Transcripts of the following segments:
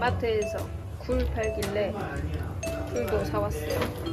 네, 마트에서 굴 팔길래 굴도 사왔어요.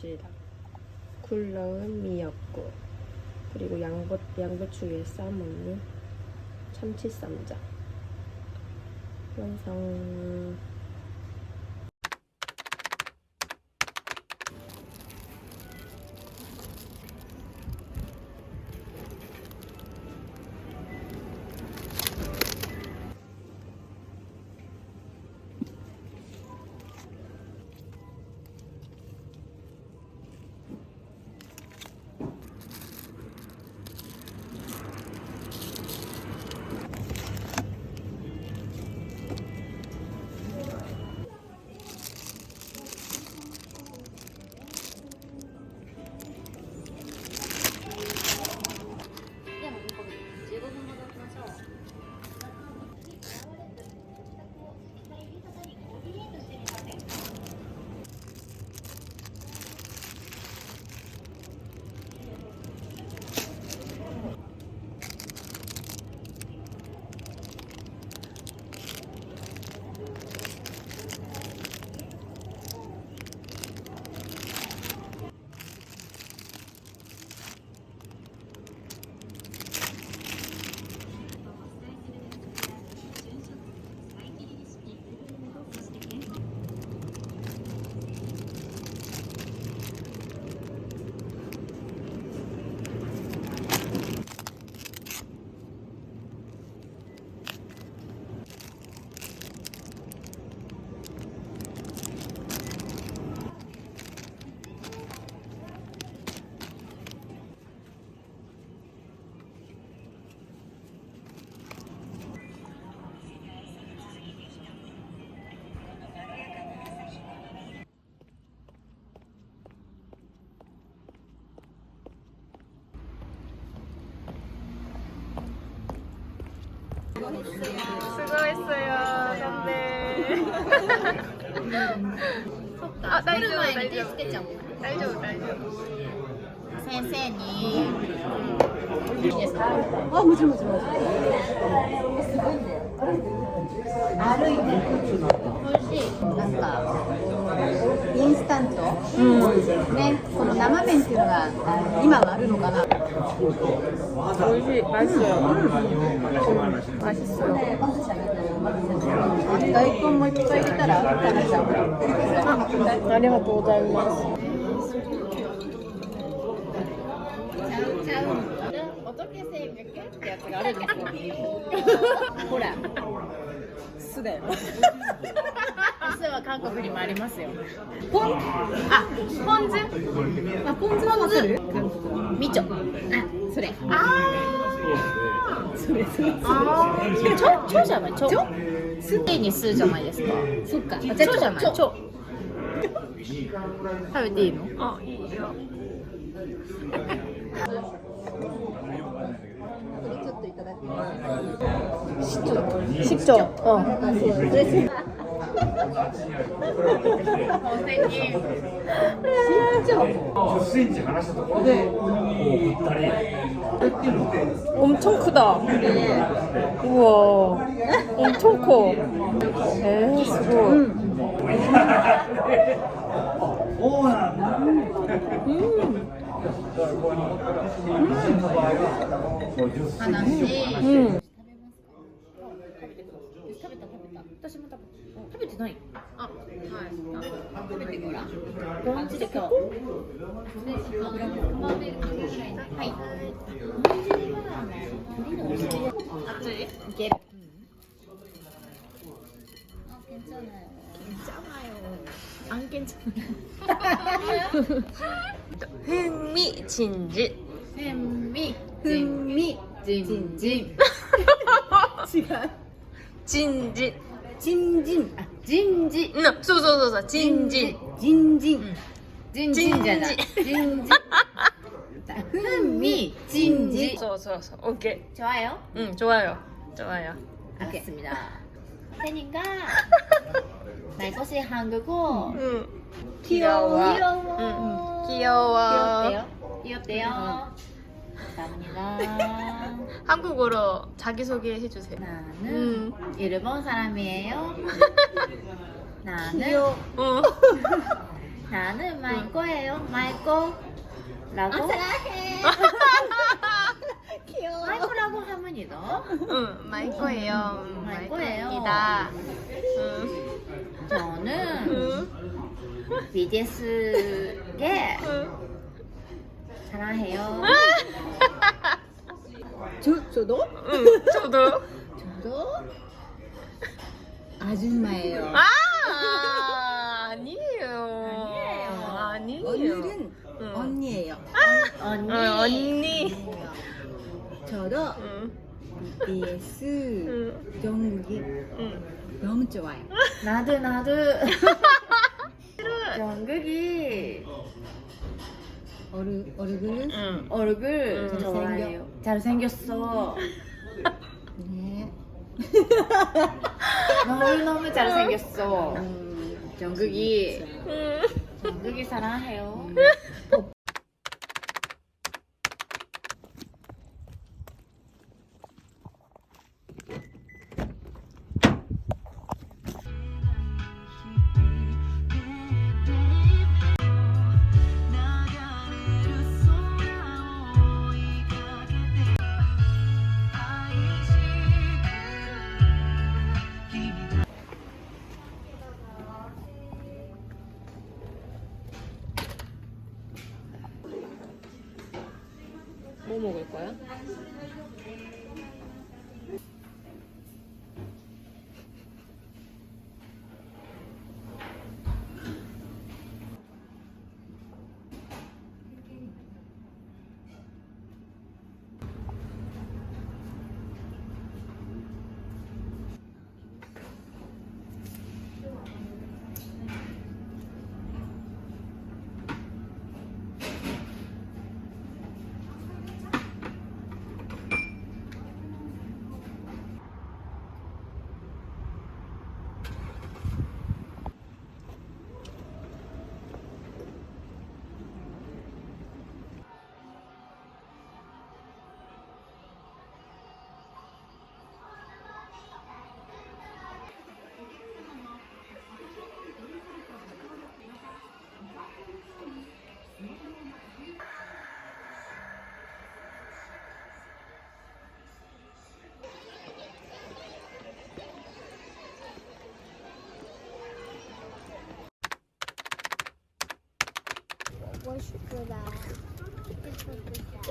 도시락 굴 넣은 미역국 그리고 양보, 양배추에 싸먹는 참치 쌈장. 완성 수고했어요 선배 아 大丈夫大丈夫つけちゃおう大丈夫大丈夫先生にいいですかあ、もちろんもちろんもちろん。 歩い。てる美味しい。なんかインスタント、うん、ねこの生麺ってい。うのが今はあるのかな美味しい。大好き大根もい。っぱい。入れたら食うありがとうござい。ますあ。ほら。酢だよ。酢は韓国にもありますよ。ポン、あポン酢？あ、ポン酢はわかる？みちょ。あそれ。あそれそれ。あー。ちょちょじゃない？ちょ。酢に酢じゃないですか。そっか。ちょじゃない？ちょ。食べていいの？あいいよ 식초. 식초. 어. 선생님. 식초. 스인지 안 하셔도 네. 엄청 크다. 우와. 엄청 커. 에, 수고. 음. 음. 話 음. 食べた食べた私も食べた食べてないあはい食べてごらん。どん。ちでか。はい。あっち 괜찮아요. 괜찮아요. 안 괜찮아요. 흥미진진. 흥미진진. 진진. 진진. 진진. 소소소소. 진진. 진진. 진진잖아. 진진. 흥미. 진진. 소소소. 오케이. 좋아요? 응, 좋아요. 좋아요. 알겠습니다. 태니가 말 것이 한국어 응. 귀여워. 귀여워. 응. 귀여워. 귀엽대요? 귀엽대요. 감사합니다. 한국어로 자기소개 해주세요. 나는 일본 사람이에요. 나는 응. 나는 마이코예요. 마이코. 라고? 귀여워. 마이코라고 하면 이거. 응, 마이코예요. 응, 마이코예요. 마이코입니다. 응. 저는 응. BTS게 응. 사랑해요. 저, 저도? 응, 저도. 저도? 아줌마예요. 아, 아니에요. 아니에요. 오늘은 응. 언니예요. 언니. 어, 언니. 저도 응. BTS 응. 정국이 응. 너무 좋아요. 나도 나도. 정국이 얼, 얼굴은 응. 얼굴 응. 좋아해요. 잘생겼어. 네. 너무 너무 잘생겼어. 음, 응. 정국이 사랑해요. 먹을 거야?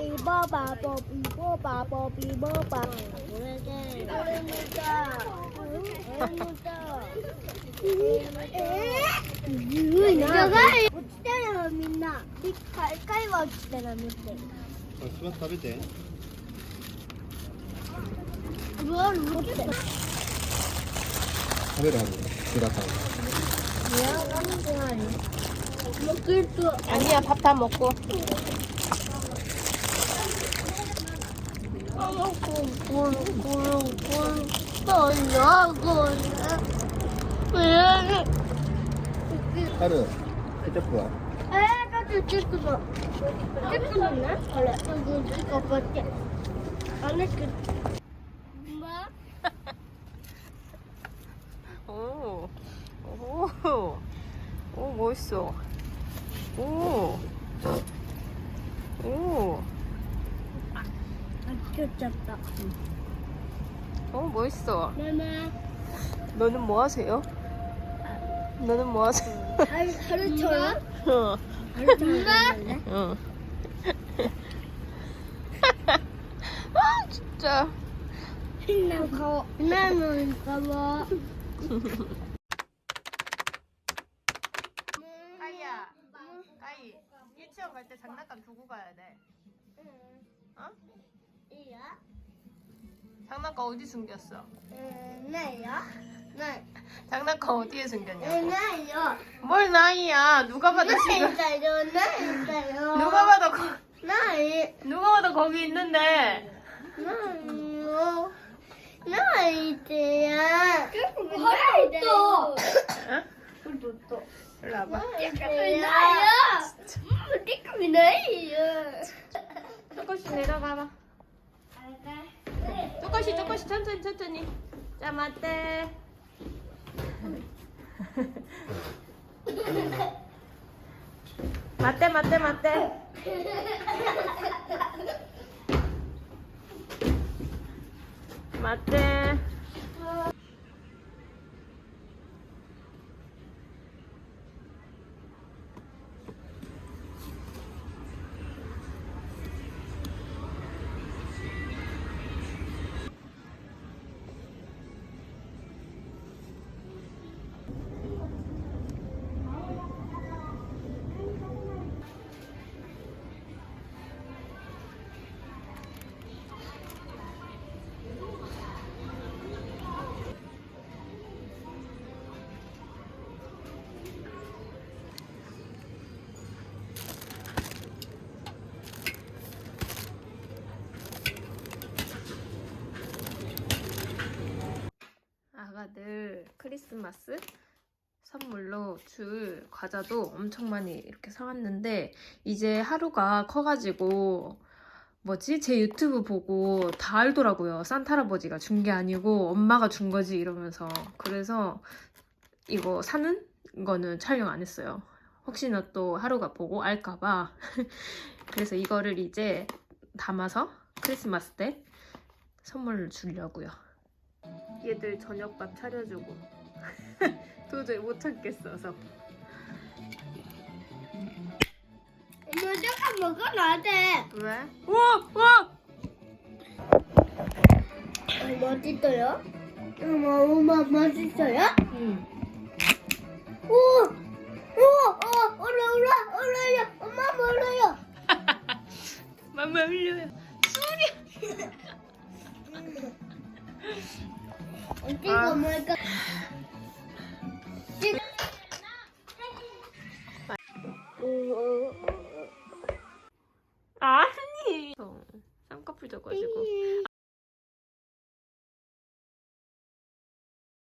이봐봐봐, 이봐봐봐, 이봐봐. 오래무다, 오래무다. 長い落ちてるよみんな一回一回は落ちてる見てそば食べてうわ落ちてる食べるはずグラタンいやなんでない 먹을 줄 아니야. 밥 다 먹고. 꿀꿀꿀꿀 떨려고 왜 하루 살짝 봐 애가도 찍고서 찍고서네 원래 이거 찍어볼게 안에 그 엄마 오, 오, 오, 멋있어. 오. 오. 아껴졌다. 어, 멋있어. 엄마. 너는 뭐 하세요? 너는 뭐 하지? 하루, 하루처럼? 어. 하루처럼? 어. 아 진짜. 나 가워. 나는 가워. 장난감 어디 숨겼어? 음, 나요? 나, 장난감 어디에 숨겼냐고. 음, 나요. 뭘 나이야? 누가 봐도 나 지금. 있어요, 나 있어요. 누가 봐도 거, 나, 이- 누가 봐도 거기 있는데. 나요. 나 있어요. 하루도. 응? 일로 와봐. 나요. 어떻게 나요? 조금씩 내려가봐. 조금씩 조금씩 천천히 천천히. 자 맞대. 맞대 맞대 맞대. 맞대. 크리스마스 선물로 줄 과자도 엄청 많이 이렇게 사왔는데 이제 하루가 커가지고 뭐지? 제 유튜브 보고 다 알더라고요. 산타 할아버지가 준 게 아니고 엄마가 준 거지 이러면서. 그래서 이거 사는 거는 촬영 안 했어요. 혹시나 또 하루가 보고 알까봐. 그래서 이거를 이제 담아서 크리스마스 때 선물을 주려고요 얘들 저녁밥 차려주고 도저히 못 참겠어서 엄마 잠깐 먹어놔야 돼. 왜? 우와! 우와! 맛있어요? 엄마, 엄마 맛있어요? 응. 오!